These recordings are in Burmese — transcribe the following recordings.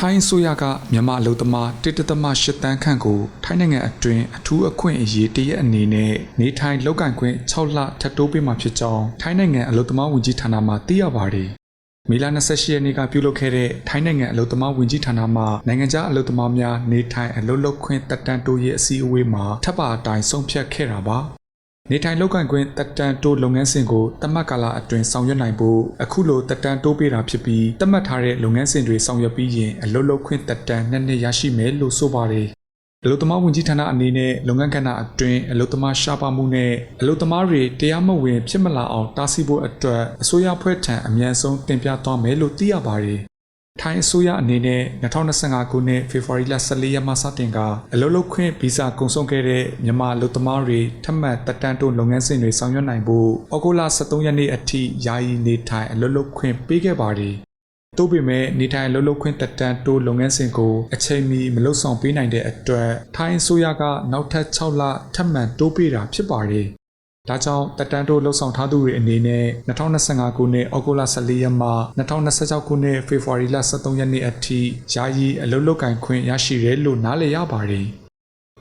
ထိုင်းဆိုရကမြန်မာအလုပ်သမား1.8တန်းခန့်ကိုထိုင်းနိုင်ငံအတွင်းအထူးအခွင့်အရေးတရက်အနေနဲ့နေထိုင်လောက်ကန်ခွင့်6လထပ်တိုးပေးမှာဖြစ်ကြောင်းထိုင်းနိုင်ငံအလုပ်သမားဝန်ကြီးဌာနမှသိရပါတယ်။မေလ28ရက်နေ့ကပြုလုပ်ခဲ့တဲ့ထိုင်းနိုင်ငံအလုပ်သမားဝန်ကြီးဌာနမှနိုင်ငံခြားအလုပ်သမားများနေထိုင်အလုပ်လုပ်ခွင့်တက်တန်းတိုးရေးအစည်းအဝေးမှာထပ်ပါအတိုင်းဆုံးဖြတ်ခဲ့တာပါ။ နေထိုင်လောက်ကန်ခွင့်တက်တန်တိုးလုပ်ငန်းစဉ်ကိုတတ်မှတ်ကာလအတွင်းဆောင်ရွက်နိုင်ဖို့အခုလိုတက်တန်တိုးပေးတာဖြစ်ပြီးတတ်မှတ်ထားတဲ့လုပ်ငန်းစဉ်တွေဆောင်ရွက်ပြီးရင်အလုပ်လုပ်ခွင့်တက်တန်နှစ်နှစ်ရရှိမယ်လို့ဆိုပါတယ်။အလုပ်သမားဝန်ကြီးဌာနအနေနဲ့လုပ်ငန်းကဏ္ဍအတွင်းအလုပ်သမားရှားပါမှုနဲ့အလုပ်သမားတွေတရားမဝင်ဖြစ်မလာအောင်တားဆီးဖို့အတွက်အစိုးရဖွဲ့ထံအမြန်ဆုံးတင်ပြသွားမယ်လို့သိရပါတယ်။ ထိုင်းအစိုးရအနေနဲ့2025ခုနှစ်ဖေဖော်ဝါရီလ14ရက်မှစတင်ကအလုပ်လုပ်ခွင့်ဗီဇာကုန်ဆုံးခဲ့တဲ့မြန်မာအလုပ်သမားတွေထပ်မံတက်တန်းတိုးလုပ်ငန်းစဉ်တွေဆောင်ရွက်နိုင်ဖို့ဩဂုတ်လ23ရက်နေ့အထိယာယီနေထိုင်အလုပ်လုပ်ခွင့်ပေးခဲ့ပါတယ်။တိုးပေမဲ့နေထိုင်အလုပ်လုပ်ခွင့်တက်တန်းတိုးလုပ်ငန်းစဉ်ကိုအချိန်မီမလုပ်ဆောင်ပေးနိုင်တဲ့အတွက်ထိုင်းအစိုးရကနောက်ထပ်6လထပ်မံတိုးပေးတာဖြစ်ပါတယ်။ ဒါကြောင့်တက်တန်းတိုးလှုပ်ဆောင်ထားသူတွေအနေနဲ့2025ခုနှစ်ဩဂုတ်လ14ရက်မှ2026ခုနှစ်ဖေဖော်ဝါရီလ23ရက်နေ့အထိယာယီအလုပ်လုပ်ကင်ခွင့်ရရှိတယ်လို့နားလည်ရပါတယ်။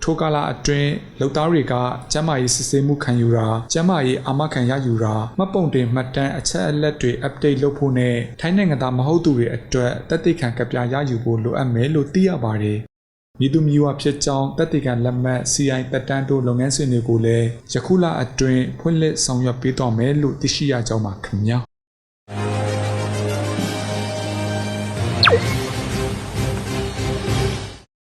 ထိုကာလအတွင်းလုပ်သားတွေကကျန်းမာရေးစစ်ဆေးမှုခံယူတာကျန်းမာရေးအာမခံရယူတာမှတ်ပုံတင်မှတ်တမ်းအချက်အလက်တွေ update လုပ်ဖို့နဲ့ထိုင်းနိုင်ငံသားမဟုတ်သူတွေအတွက်တက်သိခံကပြရယူဖို့လိုအပ်မယ်လို့သိရပါတယ်။ မည်သူမည်ဝါဖြစ်ကြောင်းတက်တေခံလက်မှတ် CI တက်တန်းတို့လုပ်ငန်းစဉ်တွေကိုလည်းယခုလအတွင်းဖွင့်လှစ်ဆောင်ရွက်ပေးတော့မယ်လို့သိရှိရကြောင်းပါခင်ဗျာ။